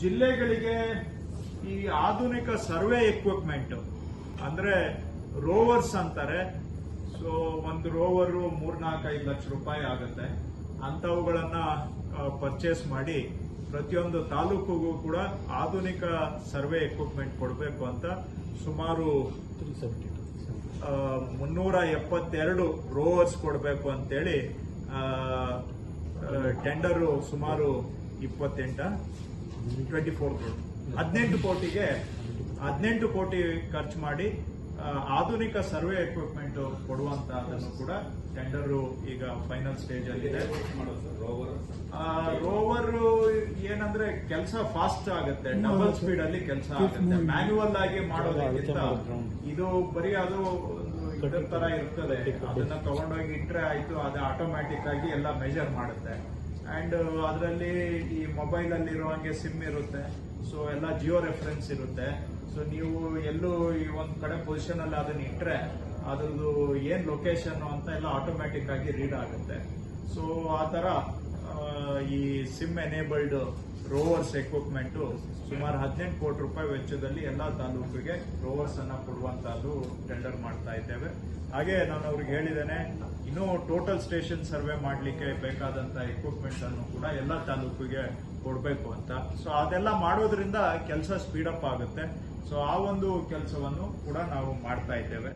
ಜಿಲ್ಲೆಗಳಿಗೆ ಈ ಆಧುನಿಕ ಸರ್ವೆ ಎಕ್ವಿಪ್ಮೆಂಟ್ ಅಂದ್ರೆ ರೋವರ್ಸ್ ಅಂತಾರೆ. ಸೊ ಒಂದು ರೋವರು ಮೂರ್ನಾಲ್ಕೈದು ಲಕ್ಷ ರೂಪಾಯಿ ಆಗುತ್ತೆ. ಅಂತವುಗಳನ್ನ ಪರ್ಚೇಸ್ ಮಾಡಿ ಪ್ರತಿಯೊಂದು ತಾಲೂಕಿಗೂ ಕೂಡ ಆಧುನಿಕ ಸರ್ವೆ ಎಕ್ವಿಪ್ಮೆಂಟ್ ಕೊಡಬೇಕು ಅಂತ ಸುಮಾರು ಮುನ್ನೂರ ಎಪ್ಪತ್ತೆರಡು ರೋವರ್ಸ್ ಕೊಡಬೇಕು ಅಂತೇಳಿ ಟೆಂಡರು ಸುಮಾರು ಇಪ್ಪತ್ತೆಂಟ. ಟ್ವೆಂಟಿ ಫೋರ್ ಹದಿನೆಂಟು ಕೋಟಿಗೆ ಹದಿನೆಂಟು ಕೋಟಿ ಖರ್ಚು ಮಾಡಿ ಆಧುನಿಕ ಸರ್ವೆ ಎಕ್ವಿಪ್ಮೆಂಟ್ ಕೊಡುವಂತಹದನ್ನು ಕೂಡ ಟೆಂಡರ್ ಈಗ ಫೈನಲ್ ಸ್ಟೇಜ್ ಅಲ್ಲಿದೆ ರೋವರ್ ಏನಂದ್ರೆ ಕೆಲಸ ಫಾಸ್ಟ್ ಆಗುತ್ತೆ ಡಬಲ್ ಸ್ಪೀಡ್ ಅಲ್ಲಿ ಕೆಲಸ ಆಗುತ್ತೆ. ಮ್ಯಾನ್ಯುವಲ್ ಆಗಿ ಮಾಡೋದಕ್ಕಿಂತ ಇದು ಬರೀ ಅದು ತರ ಇರ್ತದೆ. ಅದನ್ನ ತಗೊಂಡೋಗಿ ಇಟ್ರೆ ಆಯ್ತು, ಅದು ಆಟೋಮ್ಯಾಟಿಕ್ ಆಗಿ ಎಲ್ಲ ಮೆಜರ್ ಮಾಡುತ್ತೆ. ಅಂಡ್ ಅದರಲ್ಲಿ ಈ ಮೊಬೈಲ್ ಅಲ್ಲಿ ಇರುವಂಗೆ ಸಿಮ್ ಇರುತ್ತೆ. ಸೊ ಎಲ್ಲ ಜಿಯೋ ರೆಫರೆನ್ಸ್ ಇರುತ್ತೆ. ಸೊ ನೀವು ಎಲ್ಲೂ ಈ ಒಂದು ಕಡೆ ಪೊಸಿಷನ್ ಅಲ್ಲಿ ಅದನ್ನ ಇಟ್ಟರೆ ಅದ್ರದ್ದು ಏನ್ ಲೊಕೇಶನ್ ಅಂತ ಎಲ್ಲ ಆಟೋಮ್ಯಾಟಿಕ್ ಆಗಿ ರೀಡ್ ಆಗುತ್ತೆ. ಸೊ ಆ ಆ, ಈ ಸಿಮ್ ಎನೇಬಲ್ಡ್ ರೋವರ್ಸ್ ಎಕ್ವಿಪ್ಮೆಂಟ್ ಸುಮಾರು ಹದಿನೆಂಟು ಕೋಟಿ ರೂಪಾಯಿ ವೆಚ್ಚದಲ್ಲಿ ಎಲ್ಲ ತಾಲೂಕಿಗೆ ರೋವರ್ಸ್ ಅನ್ನ ಕೊಡುವಂತಹದ್ದು ಟೆಂಡರ್ ಮಾಡ್ತಾ ಇದ್ದೇವೆ. ಹಾಗೆ ನಾನು ಅವ್ರಿಗೆ ಹೇಳಿದ್ದೇನೆ, ಇನ್ನು ಟೋಟಲ್ ಸ್ಟೇಷನ್ ಸರ್ವೆ ಮಾಡಲಿಕ್ಕೆ ಬೇಕಾದಂತ ಎಕ್ವಿಪ್ಮೆಂಟ್ ಅನ್ನು ಕೂಡ ಎಲ್ಲ ತಾಲೂಕಿಗೆ ಕೊಡಬೇಕು ಅಂತ. ಸೊ ಅದೆಲ್ಲ ಮಾಡೋದ್ರಿಂದ ಕೆಲಸ ಸ್ಪೀಡಪ್ ಆಗುತ್ತೆ. ಸೊ ಆ ಒಂದು ಕೆಲಸವನ್ನು ಕೂಡ ನಾವು ಮಾಡ್ತಾ ಇದ್ದೇವೆ.